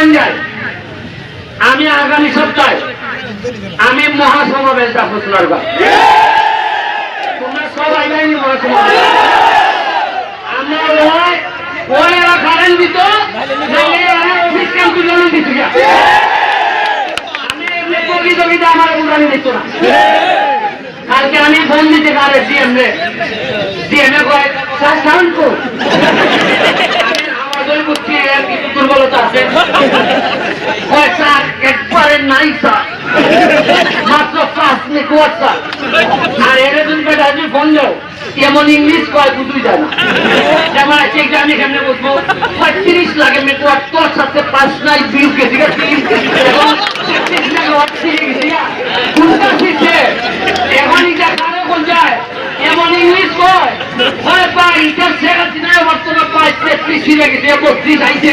Challenge যায় আমি আগামী সপ্তাহে আমি মহাসমাবেশ ডাকবো তোমরা সিস্টেম দিত আমি প্রকৃতবিদে আমার দিত কালকে আমি ফোন দিতে পারে সিএম রে সিএম এ সাউন্ড আর এর তুমি বেটা ফোন দাও। এমন ইংলিশ কয় বুঝুই যায় না। যেমন আছে আমি কেমনে বুঝব পঁয়ত্রিশ লাগে নেটওয়ার্ক তোর সাথে পাঁচ নাই বিউ এবং পঁয়ত্রিশ কেজি বুঝতে শিখছে এখন এটা কারে কোন যায়? এমন ইংলিশ কয়? হয় বা এটা শেখা দিনে বর্তমানে পাঁচ তেত্রিশ গেছে বত্রিশ আইছে।